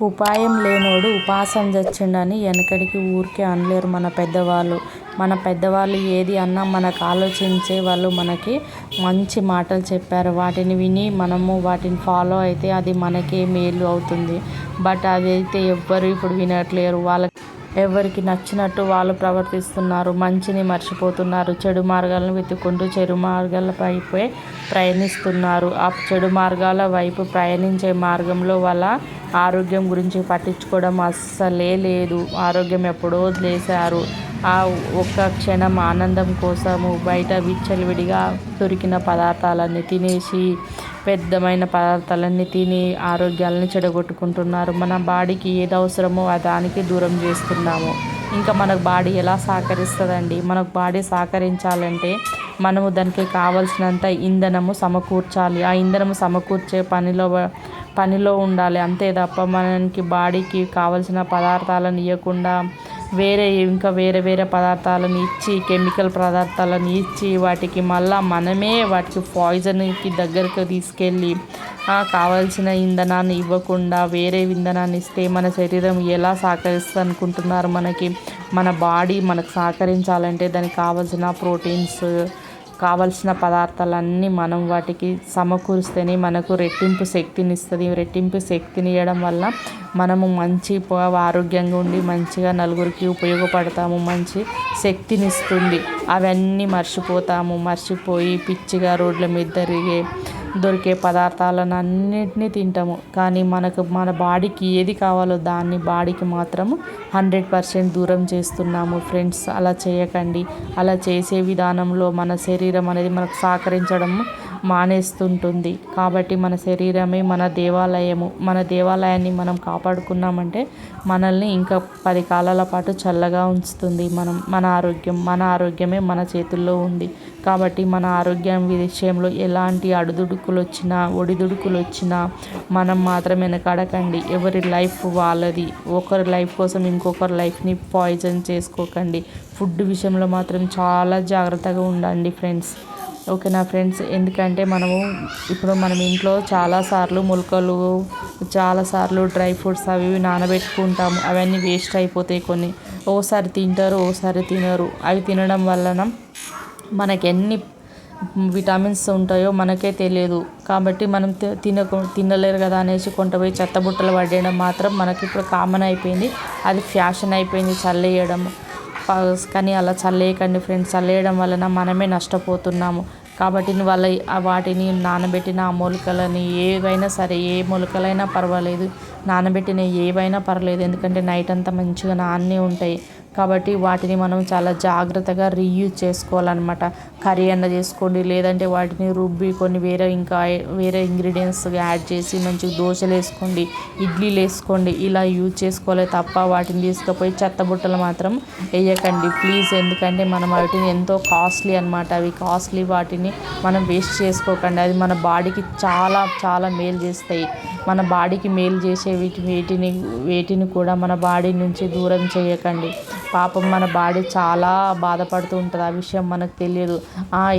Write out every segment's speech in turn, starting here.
ఉపాయం లేనోడు ఉపాసం చచ్చిండని వెనకడికి ఊరికే అనలేరు మన పెద్దవాళ్ళు. మన పెద్దవాళ్ళు ఏది అన్నా మనకు ఆలోచించే వాళ్ళు మనకి మంచి మాటలు చెప్పారు. వాటిని విని మనము వాటిని ఫాలో అయితే అది మనకే మేలు అవుతుంది. బట్ అదైతే ఎవ్వరు ఇప్పుడు వినట్లేరు. వాళ్ళకి ఎవరికి నచ్చినట్టు వాళ్ళు ప్రవర్తిస్తున్నారు మంచిని మర్చిపోతున్నారు చెడు మార్గాలను వెతుక్కుంటూ చెడు మార్గాల వైపే ప్రయాణిస్తున్నారు ఆ చెడు మార్గాల వైపు ప్రయాణించే మార్గంలో వాళ్ళ ఆరోగ్యం గురించి పట్టించుకోవడం అస్సలే లేదు. ఆరోగ్యం ఎప్పుడో వదిలేశారు. ఆ ఒక్క క్షణం ఆనందం కోసము బయట విచ్చలవిడిగా దొరికిన పదార్థాలన్నీ తినేసి పెద్దమైన పదార్థాలన్నీ తిని ఆరోగ్యాలని చెడగొట్టుకుంటున్నారు. మన బాడీకి ఏది అవసరమో దానికి దూరం చేస్తున్నాము. ఇంకా మనకు బాడీ ఎలా సహకరిస్తుందండి? మనకు బాడీ సహకరించాలంటే మనము దానికి కావలసినంత ఇంధనము సమకూర్చాలి. ఆ ఇంధనము సమకూర్చే పనిలో పనిలో ఉండాలి. అంతే తప్ప మనకి బాడీకి కావలసిన పదార్థాలను ఇవ్వకుండా వేరే ఇంకా వేరే వేరే పదార్థాలను ఇచ్చి కెమికల్ పదార్థాలను ఇచ్చి వాటికి మళ్ళా మనమే వాటికి పాయిజన్కి దగ్గరకు తీసుకెళ్ళి కావాల్సిన ఇంధనాన్ని ఇవ్వకుండా వేరే ఇంధనాన్ని ఇస్తే మన శరీరం ఎలా సహకరిస్తుంది అనుకుంటున్నారు మనకి? మన బాడీ మనకు సహకరించాలంటే దానికి కావాల్సిన ప్రోటీన్స్ కావలసిన పదార్థాలన్నీ మనం వాటికి సమకూరిస్తేనే మనకు రెట్టింపు శక్తిని ఇస్తుంది. రెట్టింపు శక్తిని ఇవ్వడం వల్ల మనము మంచి ఆరోగ్యంగా ఉండి మంచిగా నలుగురికి ఉపయోగపడతాము. మంచి శక్తిని ఇస్తుంది. అవన్నీ మర్చిపోతాము. మర్చిపోయి పిచ్చిగా రోడ్ల మీద తిరిగే దొరికే పదార్థాలను అన్నిటినీ తింటాము. కానీ మనకు మన బాడీకి ఏది కావాలో దాన్ని బాడీకి మాత్రం హండ్రెడ్ పర్సెంట్ దూరం చేస్తున్నాము ఫ్రెండ్స్. అలా చేయకండి. అలా చేసే విధానంలో మన శరీరం అనేది మనకు సహకరించడం మానేస్తుంటుంది. కాబట్టి మన శరీరమే మన దేవాలయము. మన దేవాలయాన్ని మనం కాపాడుకున్నామంటే మనల్ని ఇంకా పది కాలాల పాటు చల్లగా ఉంచుతుంది మనం. మన ఆరోగ్యం మన ఆరోగ్యమే మన చేతుల్లో ఉంది. కాబట్టి మన ఆరోగ్యం విషయంలో ఎలాంటి అడుదుడుకులు వచ్చినా ఒడిదుడుకులు వచ్చినా మనం మాత్రం వెనకాడకండి. ఎవరి లైఫ్ వాళ్ళది. ఒకరి లైఫ్ కోసం ఇంకొకరి లైఫ్ని పాయిజన్ చేసుకోకండి. ఫుడ్ విషయంలో మాత్రం చాలా జాగ్రత్తగా ఉండండి ఫ్రెండ్స్. ఓకేనా ఫ్రెండ్స్ ఎందుకంటే మనము ఇప్పుడు మనం ఇంట్లో చాలాసార్లు మొలకలు చాలాసార్లు డ్రై ఫ్రూట్స్ అవి ఇవి నానబెట్టుకుంటాము. అవన్నీ వేస్ట్ అయిపోతాయి కొన్ని. ఓసారి తింటారు ఓసారి తినరు. అవి తినడం వలన మనకి ఎన్ని విటమిన్స్ ఉంటాయో మనకే తెలియదు. కాబట్టి మనం తిన తినలేరు కదా అనేసి కొంటపోయి చెత్తబుట్టలు పడేయడం మాత్రం మనకి ఇప్పుడు కామన్ అయిపోయింది. అది ఫ్యాషన్ అయిపోయింది చల్లేయడం కానీ అలా చల్లేయకండి ఫ్రెండ్స్ చల్లేయడం వలన మనమే నష్టపోతున్నాము. కాబట్టి వాళ్ళ వాటిని నానబెట్టిన ఆ మొలకలని ఏవైనా సరే ఏ మొలకలైనా పర్వాలేదు. నానబెట్టిన ఏవైనా పర్లేదు ఎందుకంటే నైట్ అంతా మంచిగా నానే ఉంటాయి. కాబట్టి వాటిని మనం చాలా జాగ్రత్తగా రీయూజ్ చేసుకోవాలన్నమాట. కర్రీ అన్న చేసుకోండి లేదంటే వాటిని రుబ్బి కొన్ని వేరే ఇంకా వేరే ఇంగ్రీడియంట్స్ యాడ్ చేసి మంచిగా దోశలు వేసుకోండి ఇడ్లీలు వేసుకోండి ఇలా యూజ్ చేసుకోవాలి తప్ప వాటిని తీసుకుపోయి చెత్తబుట్టలు మాత్రం వేయకండి ప్లీజ్ ఎందుకంటే మనం వాటిని ఎంతో కాస్ట్లీ అనమాట అవి కాస్ట్లీ వాటిని మనం వేస్ట్ చేసుకోకండి. అది మన బాడీకి చాలా చాలా మేలు చేస్తాయి. మన బాడీకి మేలు చేసే వీటి వేటిని వేటిని కూడా మన బాడీ నుంచి దూరం చేయకండి. పాపం మన బాడీ చాలా బాధపడుతూ ఉంటుంది. ఆ విషయం మనకు తెలియదు.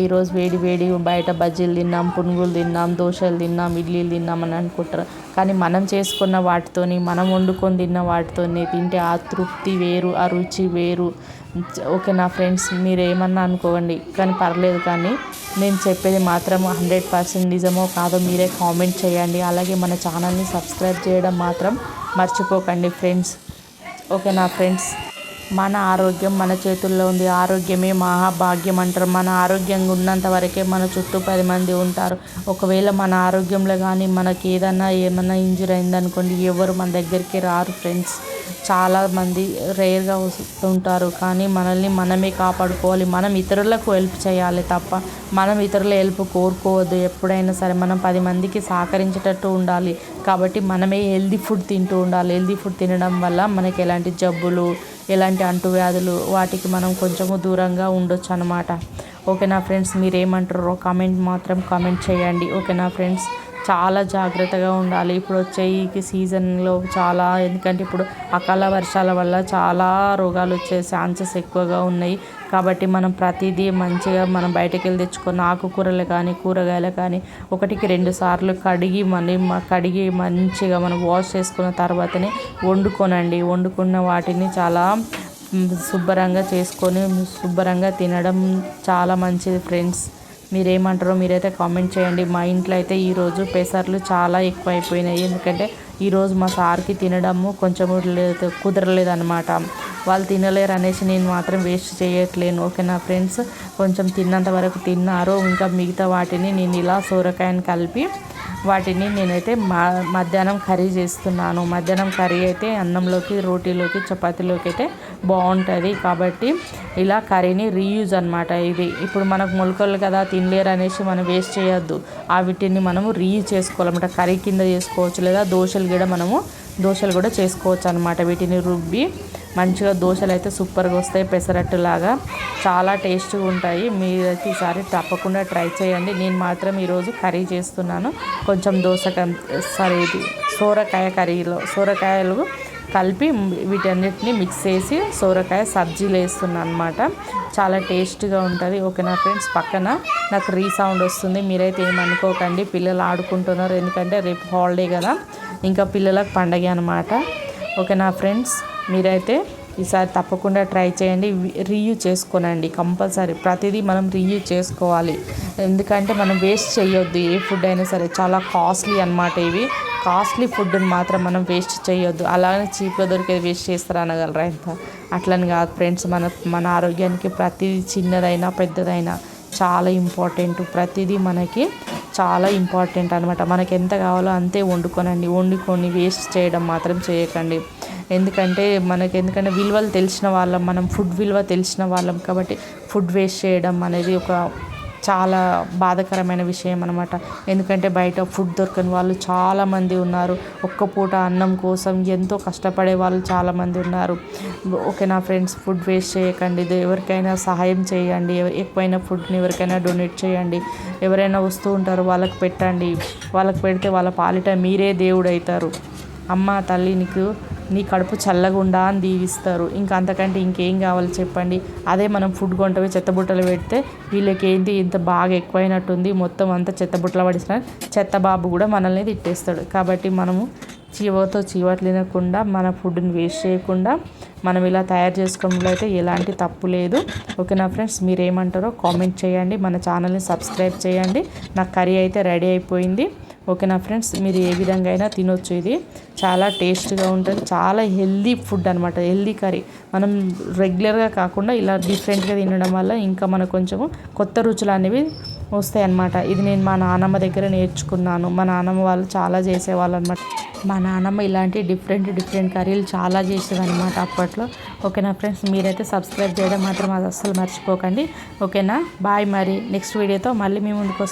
ఈరోజు వేడి వేడి బయట బజ్జీలు తిన్నాం పునుగులు తిన్నాం దోశలు తిన్నాం ఇడ్లీలు తిన్నాం అని అనుకుంటారు. కానీ మనం చేసుకున్న వాటితోని మనం వండుకొని తిన్న వాటితోని తింటే ఆ తృప్తి వేరు ఆ రుచి వేరు. ఓకే నా ఫ్రెండ్స్ మీరు ఏమన్నా అనుకోండి. కానీ పర్లేదు కానీ నేను చెప్పేది మాత్రం హండ్రెడ్ పర్సెంట్ నిజమో కాదో మీరే కామెంట్ చేయండి. అలాగే మన ఛానల్ని సబ్స్క్రైబ్ చేయడం మాత్రం మర్చిపోకండి ఫ్రెండ్స్. ఓకే నా ఫ్రెండ్స్. మన ఆరోగ్యం మన చేతుల్లో ఉంది. ఆరోగ్యమే మహాభాగ్యం అంటారు. మన ఆరోగ్యంగా ఉన్నంత వరకే మన చుట్టూ పది మంది ఉంటారు. ఒకవేళ మన ఆరోగ్యంలో కానీ మనకి ఏదన్నా ఏమన్నా ఇంజురీ అయిందనుకోండి ఎవరు మన దగ్గరికి రారు ఫ్రెండ్స్. చాలామంది రేర్గా వస్తుంటారు కానీ మనల్ని మనమే కాపాడుకోవాలి. మనం ఇతరులకు హెల్ప్ చేయాలి తప్ప మనం ఇతరుల హెల్ప్ కోరుకోవద్దు. ఎప్పుడైనా సరే మనం పది మందికి సహకరించేటట్టు ఉండాలి. కాబట్టి మనమే హెల్దీ ఫుడ్ తింటూ ఉండాలి. హెల్దీ ఫుడ్ తినడం వల్ల మనకి ఎలాంటి జబ్బులు ఎలాంటి అంటువ్యాధులు వాటికి మనం కొంచెము దూరంగా ఉండొచ్చు అనమాట ఓకేనా ఫ్రెండ్స్? మీరు ఏమంటారో కామెంట్ మాత్రం కామెంట్ చేయండి. ఓకేనా ఫ్రెండ్స్? చాలా జాగ్రత్తగా ఉండాలి. ఇప్పుడు వచ్చే ఈ సీజన్లో చాలా ఎందుకంటే ఇప్పుడు అకాల వర్షాల వల్ల చాలా రోగాలు వచ్చే ఛాన్సెస్ ఎక్కువగా ఉన్నాయి. కాబట్టి మనం ప్రతిదీ మంచిగా మనం బయటకు వెళ్ళి తెచ్చుకున్న ఆకుకూరలు కానీ కూరగాయలు కానీ ఒకటికి రెండు సార్లు కడిగి మళ్ళీ కడిగి మంచిగా మనం వాష్ చేసుకున్న తర్వాతనే వండుకోనండి. వండుకున్న వాటిని చాలా శుభ్రంగా చేసుకొని శుభ్రంగా తినడం చాలా మంచిది ఫ్రెండ్స్. మీరేమంటారో మీరైతే కామెంట్ చేయండి. మా ఇంట్లో అయితే ఈరోజు పెసర్లు చాలా ఎక్కువైపోయినాయి. ఎందుకంటే ఈరోజు మా సార్కి తినడము కొంచెం లేదు వాళ్ళు తినలేరు అనేసి నేను మాత్రం వేస్ట్ చేయట్లేను. ఓకేనా ఫ్రెండ్స్ కొంచెం తిన్నంత వరకు తిన్నారు. ఇంకా మిగతా వాటిని నేను ఇలా సోరకాయని కలిపి వాటిని నేనైతే మా మధ్యాహ్నం కర్రీ చేస్తున్నాను. మధ్యాహ్నం కర్రీ అయితే అన్నంలోకి రోటీలోకి చపాతీలోకి అయితే బాగుంటుంది. కాబట్టి ఇలా కర్రీని రీయూజ్ అనమాట ఇది. ఇప్పుడు మనకు మొలకలు కదా తినలేరు అనేసి మనం వేస్ట్ చేయొద్దు. ఆ వీటిని మనము రీయూజ్ చేసుకోవాలన్నమాట. కర్రీ కింద చేసుకోవచ్చు లేదా దోశలు కూడా మనము దోశలు కూడా చేసుకోవచ్చు అనమాట వీటిని రుబ్బి మంచిగా దోశలు అయితే సూపర్గా వస్తాయి పెసరట్టు లాగా చాలా టేస్ట్గా ఉంటాయి. మీరైతే ఈసారి తప్పకుండా ట్రై చేయండి. నేను మాత్రం ఈరోజు కర్రీ చేస్తున్నాను. కొంచెం దోశ సారీ ఇది సోరకాయ కర్రీలో సోరకాయలు కలిపి వీటన్నిటిని మిక్స్ చేసి సోరకాయ సబ్జీలు వేస్తున్నాను అనమాట చాలా టేస్ట్గా ఉంటుంది. ఓకేనా ఫ్రెండ్స్ పక్కన నాకు రీసౌండ్ వస్తుంది. మీరైతే ఏమనుకోకండి. పిల్లలు ఆడుకుంటున్నారు. ఎందుకంటే రేపు హాలిడే కదా. ఇంకా పిల్లలకు పండగ అనమాట ఓకేనా ఫ్రెండ్స్ మీరైతే ఈసారి తప్పకుండా ట్రై చేయండి. రీయూజ్ చేసుకోనండి కంపల్సరీ. ప్రతిదీ మనం రీయూజ్ చేసుకోవాలి. ఎందుకంటే మనం వేస్ట్ చేయొద్దు. ఏ ఫుడ్ అయినా సరే చాలా కాస్ట్లీ అనమాట ఇవి. కాస్ట్లీ ఫుడ్ని మాత్రం మనం వేస్ట్ చేయొద్దు. అలానే చీప్గా దొరికేది వేస్ట్ చేస్తారు అనగలరా ఎంత అట్లని కాదు ఫ్రెండ్స్. మన మన ఆరోగ్యానికి ప్రతిదీ చిన్నదైనా పెద్దదైనా చాలా ఇంపార్టెంట్. ప్రతిదీ మనకి చాలా ఇంపార్టెంట్ అనమాట మనకి ఎంత కావాలో అంతే వండుకోనండి. వండుకొని వేస్ట్ చేయడం మాత్రం చేయకండి. ఎందుకంటే మనకి ఎందుకంటే విలువలు తెలిసిన వాళ్ళం మనం ఫుడ్ విలువ తెలిసిన వాళ్ళం కాబట్టి ఫుడ్ వేస్ట్ చేయడం అనేది ఒక చాలా బాధాకరమైన విషయం అనమాట ఎందుకంటే బయట ఫుడ్ దొరకని వాళ్ళు చాలామంది ఉన్నారు. ఒక్క పూట అన్నం కోసం ఎంతో కష్టపడే వాళ్ళు చాలామంది ఉన్నారు. ఓకే నా ఫ్రెండ్స్ ఫుడ్ వేస్ట్ చేయకండి. ఎవరికైనా సహాయం చేయండి. ఎక్కువైనా ఫుడ్ని ఎవరికైనా డొనేట్ చేయండి. ఎవరైనా వస్తూ ఉంటారు వాళ్ళకి పెట్టండి. వాళ్ళకి పెడితే వాళ్ళ పాలిట మీరే దేవుడు అవుతారు అమ్మ తల్లి నీకు నీ కడుపు చల్లగుండా అని దీవిస్తారు. ఇంకా అంతకంటే ఇంకేం కావాలి చెప్పండి. అదే మనం ఫుడ్ కొంటవి చెత్తబుట్టలు పెడితే వీళ్ళకి ఏంటి ఇంత బాగా ఎక్కువైనట్టుంది. మొత్తం అంతా చెత్తబుట్టలు పడిసిన చెత్త బాబు కూడా మనల్ని తిట్టేస్తాడు. కాబట్టి మనము చీవతో చీవట్లేనకుండా మన ఫుడ్ని వేస్ట్ చేయకుండా మనం ఇలా తయారు చేసుకోవడంలో అయితే ఎలాంటి తప్పు లేదు. ఓకేనా ఫ్రెండ్స్? మీరు ఏమంటారో కామెంట్ చేయండి. మన ఛానల్ని సబ్స్క్రైబ్ చేయండి. నా కర్రీ అయితే రెడీ అయిపోయింది. ఓకేనా ఫ్రెండ్స్? మీరు ఏ విధంగా అయినా తినొచ్చు ఇది. చాలా టేస్ట్గా ఉంటుంది. చాలా హెల్దీ ఫుడ్ అనమాట హెల్దీ కర్రీ. మనం రెగ్యులర్గా కాకుండా ఇలా డిఫరెంట్గా తినడం వల్ల ఇంకా మనకు కొంచెము కొత్త రుచులు అనేవి వస్తాయి అన్నమాట ఇది నేను మా నాన్నమ్మ దగ్గర నేర్చుకున్నాను. మా నాన్నమ్మ వాళ్ళు చాలా చేసేవాళ్ళు అనమాట మా నాన్నమ్మ ఇలాంటి డిఫరెంట్ డిఫరెంట్ కర్రీలు చాలా చేసేదన్నమాట అప్పట్లో. ఓకేనా ఫ్రెండ్స్? మీరైతే సబ్స్క్రైబ్ చేయడం మాత్రం అది అస్సలు మర్చిపోకండి. ఓకేనా? బాయ్ మరి. నెక్స్ట్ వీడియోతో మళ్ళీ మీ ముందుకు వస్తాం